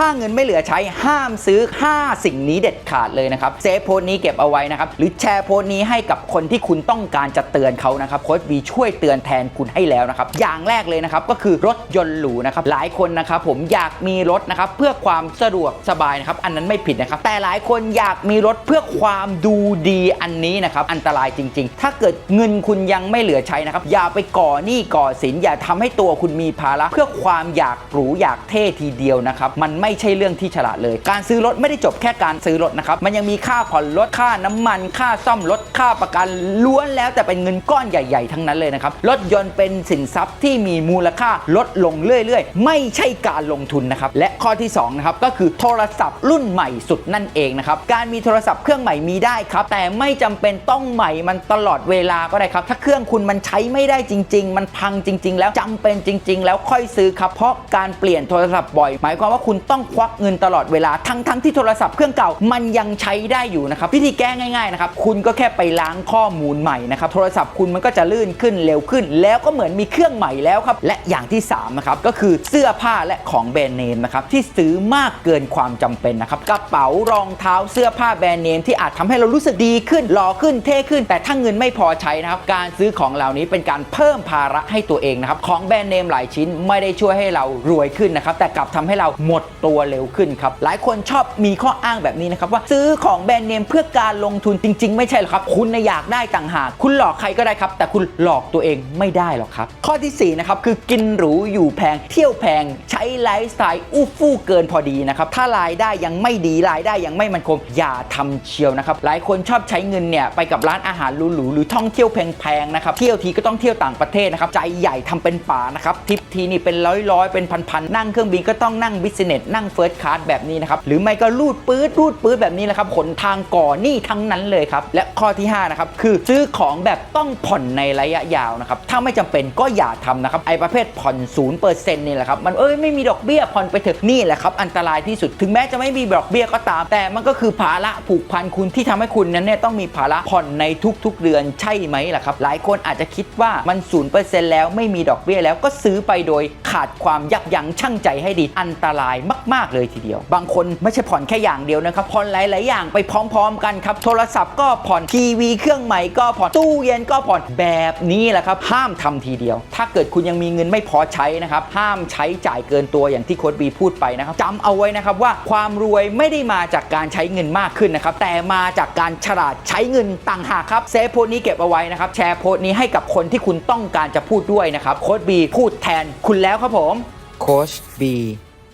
ถ้าเงินไม่เหลือใช้ห้ามซื้อ 5 สิ่งนี้เด็ดขาดเลยนะครับเซฟโพสต์นี้เก็บเอาไว้นะครับหรือแชร์โพสต์นี้ให้กับคนที่คุณต้องการจะเตือนเขานะครับโค้ชบีช่วยเตือนแทนคุณให้แล้วนะครับอย่างแรกเลยนะครับก็คือรถยนต์หรูนะครับหลายคนนะครับผมอยากมีรถนะครับเพื่อความสะดวกสบายนะครับอันนั้นไม่ผิดนะครับแต่หลายคนอยากมีรถเพื่อความดูดีอันนี้นะครับอันตรายจริง ๆ ถ้าเกิดเงินคุณยังไม่เหลือใช้นะครับอย่าไปก่อหนี้ก่อสินอย่าทำให้ตัวคุณมีภาระเพื่อความอยากหรูอยากเท่ทีเดียวนะครับมันไม่ไม่ใช่เรื่องที่ฉลาดเลย การซื้อรถไม่ได้จบแค่การซื้อรถนะครับมันยังมีค่าผ่อนรถค่าน้ำมัน ค่าซ่อมรถค่าประกันล้วนแล้วแต่เป็นเงินก้อนใหญ่ ๆ ทั้งนั้นเลยนะครับรถยนต์เป็นสินทรัพย์ที่มีมูลค่าลดลงเรื่อย ๆ ไม่ใช่การลงทุนนะครับและข้อที่สองนะครับก็คือโทรศัพท์รุ่นใหม่สุดนั่นเองนะครับการมีโทรศัพท์เครื่องใหม่มีได้ครับแต่ไม่จำเป็นต้องใหม่มันตลอดเวลาก็ได้ครับ ถ้าเครื่องคุณมันใช้ไม่ได้จริง ๆ มันพังจริง ๆ แล้วจำเป็นจริง ๆ แล้วค่อยซื้อครับเพราะการเปลี่ยนโทรศัพท์บ่อย หมายความว่าคุณต้อง้องควักเงินตลอดเวลาทั้งทั้งที่โทรศัพท์เครื่องเก่ามันยังใช้ได้อยู่นะครับวิธีแก้ง่ายๆนะครับคุณก็แค่ไปล้างข้อมูลใหม่นะครับโทรศัพท์คุณมันก็จะลื่นขึ้นเร็วขึ้น แล้วก็เหมือนมีเครื่องใหม่แล้วครับและอย่างที่สามนะครับก็คือเสื้อผ้าและของแบรนด์เนมนะครับที่ซื้อมากเกินความจำเป็นนะครับกระเป๋ารองเท้าเสื้อผ้าแบรนด์เนมที่อาจทำให้เรารู้สึกดีขึ้นหล่อขึ้นเท่ขึ้น แต่ถ้าเงินไม่พอใช้นะครับการซื้อของเหล่านี้เป็นการเพิ่มภาระให้ตัวเองนะครับของแบรนด์เนมหลายชิ้นไม่ได้ช่วยให้เรารวยขึ้นนะครับแต่กลับทำให้เราหมดตัวเร็วขึ้นครับ หลายคนชอบมีข้ออ้างแบบนี้นะครับว่าซื้อของแบรนด์เนมเพื่อการลงทุนจริง ๆ ไม่ใช่หรอกครับ คุณน่ะอยากได้ต่างหาก คุณหลอกใครก็ได้ครับ แต่คุณหลอกตัวเองไม่ได้หรอกครับ ข้อที่สี่นะครับคือกินหรูอยู่แพง เที่ยวแพง ใช้ไลฟ์สไตล์อู้ฟู่เกินพอดีนะครับถ้ารายได้ยังไม่ดีรายได้ยังไม่มั่นคงอย่าทำเชียวนะครับหลายคนชอบใช้เงินเนี่ยไปกับร้านอาหารหรูๆหรือท่องเที่ยวแพงๆนะครับเที่ยวทีก็ต้องเที่ยวต่างประเทศนะครับใจใหญ่ทำเป็นป่านะครับทริปทีนี่เป็นร้อยๆเป็นพันๆนั่งเครื่องบินก็ต้องนั่งบิสเนสนั่งเฟิร์สคลาสแบบนี้นะครับหรือไม่ก็รูดปื๊ดรูดปื๊ดแบบนี้แหละครับขนทางก่อหนี้ทั้งนั้นเลยครับและข้อที่ห้านะครับคือซื้อของแบบต้องผ่อนในระยะยาวนะครับถ้าไม่จำเป็นก็อย่าทำนะครับไอ้ประเภทผ่อนศูนย์เปอร์เซ็นต์นี่แหละครับมันเอ้ยไม่มีดอกเบี้ยผ่อนไปเถอะนี่แหละครับอันตรายที่สุดถึงแม้จะไม่มีดอกเบี้ยก็ตาม แต่มันก็คือภาระผูกพันคุณที่ทำให้คุณนั้นเนี่ยต้องมีภาระผ่อนในทุกๆเดือนใช่ไหมล่ะครับหลายคนอาจจะคิดว่ามันศูนย์เปอร์เซ็นต์แล้วไม่มีดอกเบี้ยแล้วก็ซื้อไปโดยขาดความยับยั้งชั่งใจให้ดีอันตรายมากๆเลยทีเดียว บางคนไม่ใช่ผ่อนแค่อย่างเดียวนะครับผ่อนหลาย ๆ อย่างไปพร้อม ๆ กันครับโทรศัพท์ก็ผ่อนทีวีเครื่องใหม่ก็ผ่อนตู้เย็นก็ผ่อนแบบนี้แหละครับห้ามทำทีเดียว ถ้าเกิดคุณยังมีเงินไม่พอใช้นะครับห้ามใช้จ่ายเกินตัวอย่างที่โค้ดบีพูดไปนะครับจำเอาไว้นะครับว่าความรวยไม่ได้มาจากการใช้เงินมากขึ้นนะครับแต่มาจากการฉลาดใช้เงินต่างหากครับเซฟโพสต์นี้เก็บเอาไว้นะครับแชร์โพสต์นี้ให้กับคนที่คุณต้องการจะพูดด้วยนะครับโค้ดบีพูดแทนคุณแล้วครับผมโค้ชบี